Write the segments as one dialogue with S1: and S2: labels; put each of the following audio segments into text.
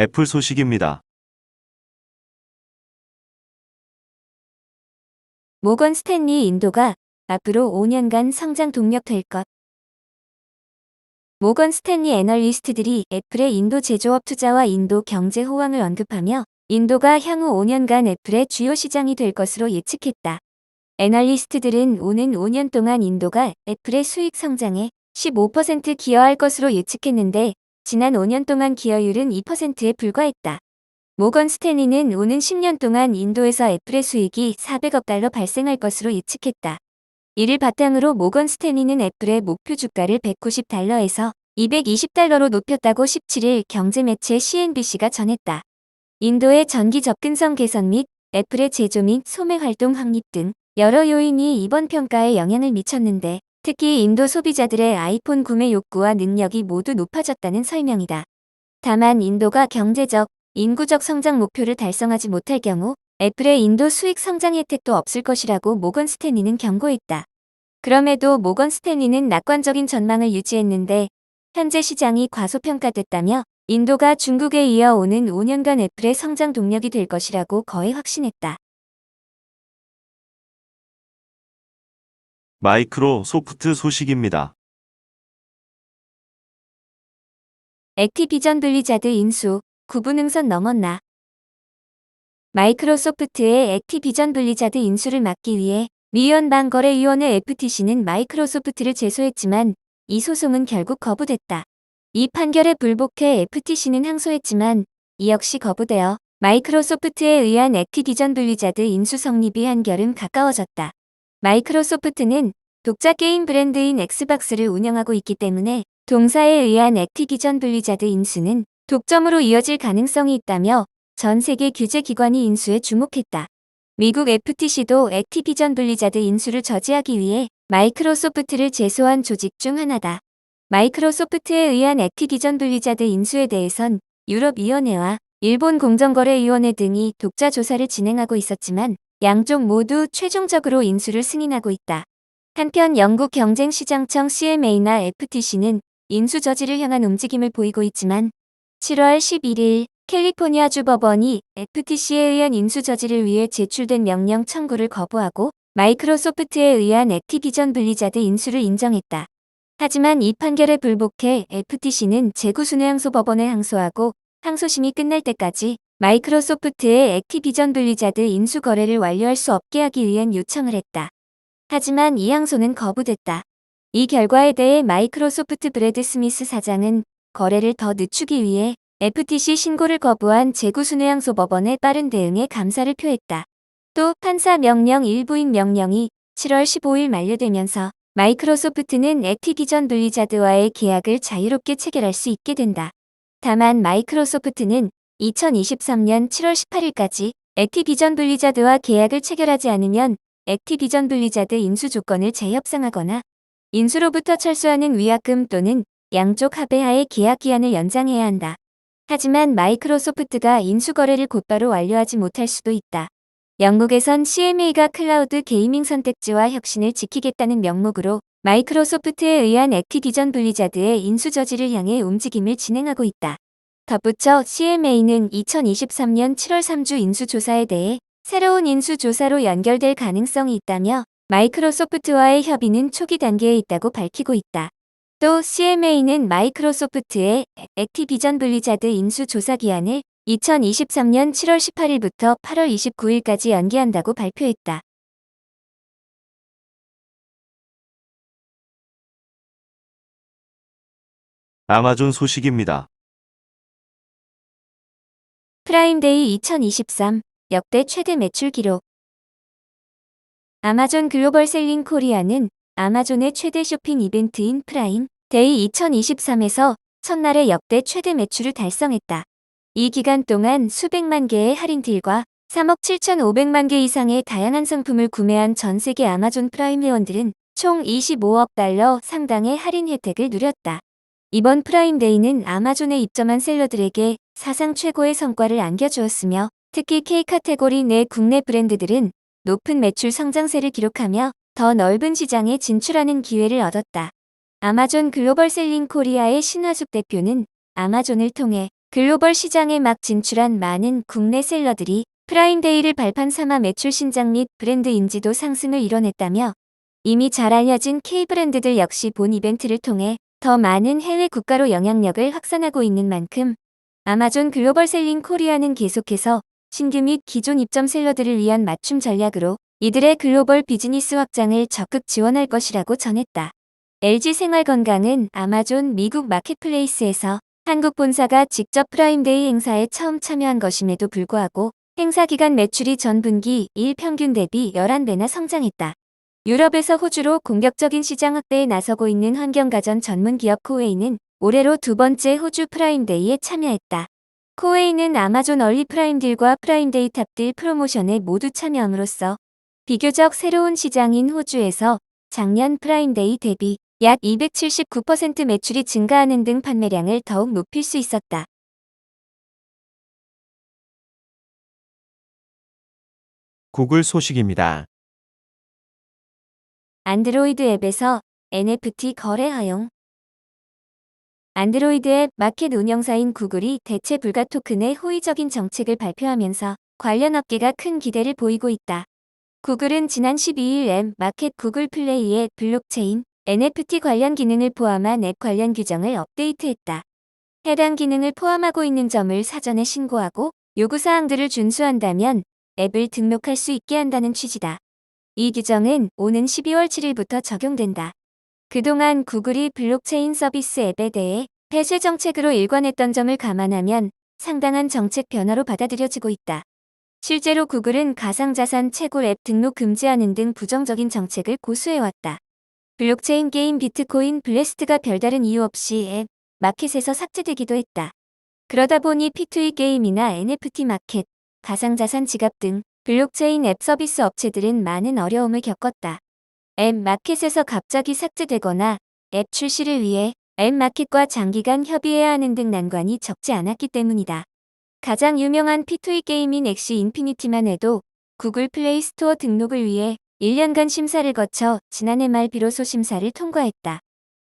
S1: 애플 소식입니다.
S2: 모건 스탠리 인도가 앞으로 5년간 성장 동력 될 것. 모건 스탠리 애널리스트들이 애플의 인도 제조업 투자와 인도 경제 호황을 언급하며 인도가 향후 5년간 애플의 주요 시장이 될 것으로 예측했다. 애널리스트들은 오는 5년 동안 인도가 애플의 수익 성장에 15% 기여할 것으로 예측했는데 지난 5년 동안 기여율은 2%에 불과했다. 모건 스탠리는 오는 10년 동안 인도에서 애플의 수익이 400억 달러 발생할 것으로 예측했다. 이를 바탕으로 모건 스탠리는 애플의 목표 주가를 190달러에서 220달러로 높였다고 17일 경제 매체 CNBC가 전했다. 인도의 전기 접근성 개선 및 애플의 제조 및 소매 활동 확립 등 여러 요인이 이번 평가에 영향을 미쳤는데 특히 인도 소비자들의 아이폰 구매 욕구와 능력이 모두 높아졌다는 설명이다. 다만 인도가 경제적, 인구적 성장 목표를 달성하지 못할 경우 애플의 인도 수익 성장 혜택도 없을 것이라고 모건 스탠리는 경고했다. 그럼에도 모건 스탠리는 낙관적인 전망을 유지했는데 현재 시장이 과소평가됐다며 인도가 중국에 이어 오는 5년간 애플의 성장 동력이 될 것이라고 거의 확신했다.
S1: 마이크로 소프트 소식입니다.
S2: 액티비전 블리자드 인수, 구분응선 넘었나. 마이크로소프트의 액티비전 블리자드 인수를 막기 위해 미연 방 거래위원회 FTC는 마이크로소프트를 제소했지만 이 소송은 결국 거부됐다. 이 판결에 불복해 FTC는 항소했지만 이 역시 거부되어 마이크로소프트에 의한 액티비전 블리자드 인수 성립이 한결은 가까워졌다. 마이크로소프트는 독자 게임 브랜드인 엑스박스를 운영하고 있기 때문에 동사에 의한 액티비전 블리자드 인수는 독점으로 이어질 가능성이 있다며 전 세계 규제 기관이 인수에 주목했다. 미국 FTC도 액티비전 블리자드 인수를 저지하기 위해 마이크로소프트를 제소한 조직 중 하나다. 마이크로소프트에 의한 액티비전 블리자드 인수에 대해선 유럽위원회와 일본 공정거래위원회 등이 독자 조사를 진행하고 있었지만 양쪽 모두 최종적으로 인수를 승인하고 있다. 한편 영국 경쟁시장청 CMA나 FTC는 인수 저지를 향한 움직임을 보이고 있지만 7월 11일 캘리포니아주 법원이 FTC에 의한 인수 저지를 위해 제출된 명령 청구를 거부하고 마이크로소프트에 의한 액티비전 블리자드 인수를 인정했다. 하지만 이 판결에 불복해 FTC는 재구순회항소 법원에 항소하고 항소심이 끝날 때까지 마이크로소프트의 액티비전 블리자드 인수 거래를 완료할 수 없게 하기 위한 요청을 했다. 하지만 이 항소는 거부됐다. 이 결과에 대해 마이크로소프트 브래드 스미스 사장은 거래를 더 늦추기 위해 FTC 신고를 거부한 재구순회항소 법원의 빠른 대응에 감사를 표했다. 또 판사 명령 일부인 명령이 7월 15일 만료되면서 마이크로소프트는 액티비전 블리자드와의 계약을 자유롭게 체결할 수 있게 된다. 다만 마이크로소프트는 2023년 7월 18일까지 액티비전 블리자드와 계약을 체결하지 않으면 액티비전 블리자드 인수 조건을 재협상하거나 인수로부터 철수하는 위약금 또는 양쪽 합의하에 계약 기한을 연장해야 한다. 하지만 마이크로소프트가 인수 거래를 곧바로 완료하지 못할 수도 있다. 영국에선 CMA가 클라우드 게이밍 선택지와 혁신을 지키겠다는 명목으로 마이크로소프트에 의한 액티비전 블리자드의 인수 저지를 향해 움직임을 진행하고 있다. 덧붙여 CMA는 2023년 7월 3주 인수 조사에 대해 새로운 인수 조사로 연결될 가능성이 있다며 마이크로소프트와의 협의는 초기 단계에 있다고 밝히고 있다. 또 CMA는 마이크로소프트의 액티비전 블리자드 인수 조사 기한을 2023년 7월 18일부터 8월 29일까지 연기한다고 발표했다.
S1: 아마존 소식입니다.
S2: 프라임데이 2023 역대 최대 매출 기록 아마존 글로벌 셀링 코리아는 아마존의 최대 쇼핑 이벤트인 프라임 데이 2023에서 첫날의 역대 최대 매출을 달성했다. 이 기간 동안 수백만 개의 할인 딜과 3억 7,500만 개 이상의 다양한 상품을 구매한 전 세계 아마존 프라임 회원들은 총 25억 달러 상당의 할인 혜택을 누렸다. 이번 프라임데이는 아마존에 입점한 셀러들에게 사상 최고의 성과를 안겨주었으며 특히 K 카테고리 내 국내 브랜드들은 높은 매출 성장세를 기록하며 더 넓은 시장에 진출하는 기회를 얻었다. 아마존 글로벌 셀링 코리아의 신화숙 대표는 아마존을 통해 글로벌 시장에 막 진출한 많은 국내 셀러들이 프라임데이를 발판 삼아 매출 신장 및 브랜드 인지도 상승을 이뤄냈다며 이미 잘 알려진 K 브랜드들 역시 본 이벤트를 통해 더 많은 해외 국가로 영향력을 확산하고 있는 만큼 아마존 글로벌 셀링 코리아는 계속해서 신규 및 기존 입점 셀러들을 위한 맞춤 전략으로 이들의 글로벌 비즈니스 확장을 적극 지원할 것이라고 전했다. LG 생활건강은 아마존 미국 마켓플레이스에서 한국 본사가 직접 프라임데이 행사에 처음 참여한 것임에도 불구하고 행사 기간 매출이 전 분기 1 평균 대비 11배나 성장했다. 유럽에서 호주로 공격적인 시장 확대에 나서고 있는 환경가전 전문 기업 코웨이는 올해로 두 번째 호주 프라임데이에 참여했다. 코웨이는 아마존 얼리 프라임딜과 프라임데이 탑딜 프로모션에 모두 참여함으로써 비교적 새로운 시장인 호주에서 작년 프라임데이 대비 약 279% 매출이 증가하는 등 판매량을 더욱 높일 수 있었다.
S3: 구글 소식입니다.
S2: 안드로이드 앱에서 NFT 거래 허용 안드로이드 앱 마켓 운영사인 구글이 대체 불가 토큰의 호의적인 정책을 발표하면서 관련 업계가 큰 기대를 보이고 있다. 구글은 지난 12일 앱 마켓 구글 플레이의 블록체인 NFT 관련 기능을 포함한 앱 관련 규정을 업데이트했다. 해당 기능을 포함하고 있는 점을 사전에 신고하고 요구사항들을 준수한다면 앱을 등록할 수 있게 한다는 취지다. 이 규정은 오는 12월 7일부터 적용된다. 그동안 구글이 블록체인 서비스 앱에 대해 폐쇄 정책으로 일관했던 점을 감안하면 상당한 정책 변화로 받아들여지고 있다. 실제로 구글은 가상자산 채굴 앱 등록 금지하는 등 부정적인 정책을 고수해왔다. 블록체인 게임 비트코인 블래스트가 별다른 이유 없이 앱 마켓에서 삭제되기도 했다. 그러다 보니 P2E 게임이나 NFT 마켓, 가상자산 지갑 등 블록체인 앱 서비스 업체들은 많은 어려움을 겪었다. 앱 마켓에서 갑자기 삭제되거나 앱 출시를 위해 앱 마켓과 장기간 협의해야 하는 등 난관이 적지 않았기 때문이다. 가장 유명한 P2E 게임인 엑시 인피니티만 해도 구글 플레이 스토어 등록을 위해 1년간 심사를 거쳐 지난해 말 비로소 심사를 통과했다.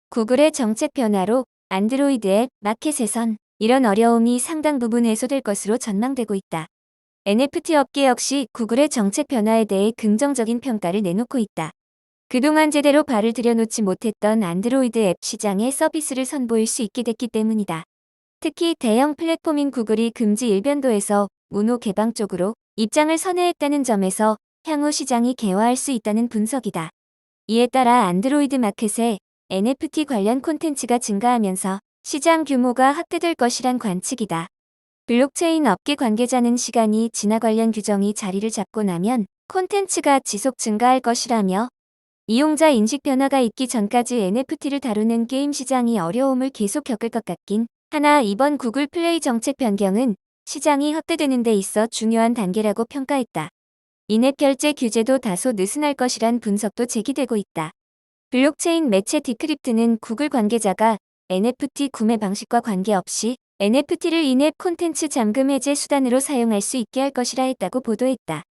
S2: 구글의 정책 변화로 안드로이드 앱 마켓에선 이런 어려움이 상당 부분 해소될 것으로 전망되고 있다. NFT 업계 역시 구글의 정책 변화에 대해 긍정적인 평가를 내놓고 있다. 그동안 제대로 발을 들여놓지 못했던 안드로이드 앱 시장에 서비스를 선보일 수 있게 됐기 때문이다. 특히 대형 플랫폼인 구글이 금지 일변도에서 문호 개방 쪽으로 입장을 선회했다는 점에서 향후 시장이 개화할 수 있다는 분석이다. 이에 따라 안드로이드 마켓에 NFT 관련 콘텐츠가 증가하면서 시장 규모가 확대될 것이란 관측이다. 블록체인 업계 관계자는 시간이 지나 관련 규정이 자리를 잡고 나면 콘텐츠가 지속 증가할 것이라며 이용자 인식 변화가 있기 전까지 NFT를 다루는 게임 시장이 어려움을 계속 겪을 것 같긴 하나 이번 구글 플레이 정책 변경은 시장이 확대되는 데 있어 중요한 단계라고 평가했다. 인앱 결제 규제도 다소 느슨할 것이란 분석도 제기되고 있다. 블록체인 매체 디크립트는 구글 관계자가 NFT 구매 방식과 관계없이 NFT를 인앱 콘텐츠 잠금 해제 수단으로 사용할 수 있게 할 것이라 했다고 보도했다.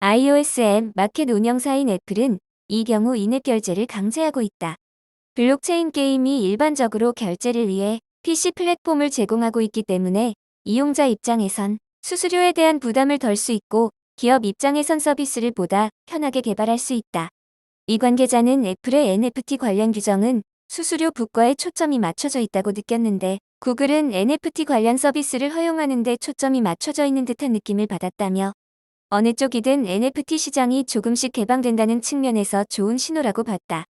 S2: iOS 앱 마켓 운영사인 애플은 이 경우 인앱 결제를 강제하고 있다. 블록체인 게임이 일반적으로 결제를 위해 PC 플랫폼을 제공하고 있기 때문에 이용자 입장에선 수수료에 대한 부담을 덜 수 있고 기업 입장에선 서비스를 보다 편하게 개발할 수 있다. 이 관계자는 애플의 NFT 관련 규정은 수수료 부과에 초점이 맞춰져 있다고 느꼈는데 구글은 NFT 관련 서비스를 허용하는 데 초점이 맞춰져 있는 듯한 느낌을 받았다며 어느 쪽이든 NFT 시장이 조금씩 개방된다는 측면에서 좋은 신호라고 봤다.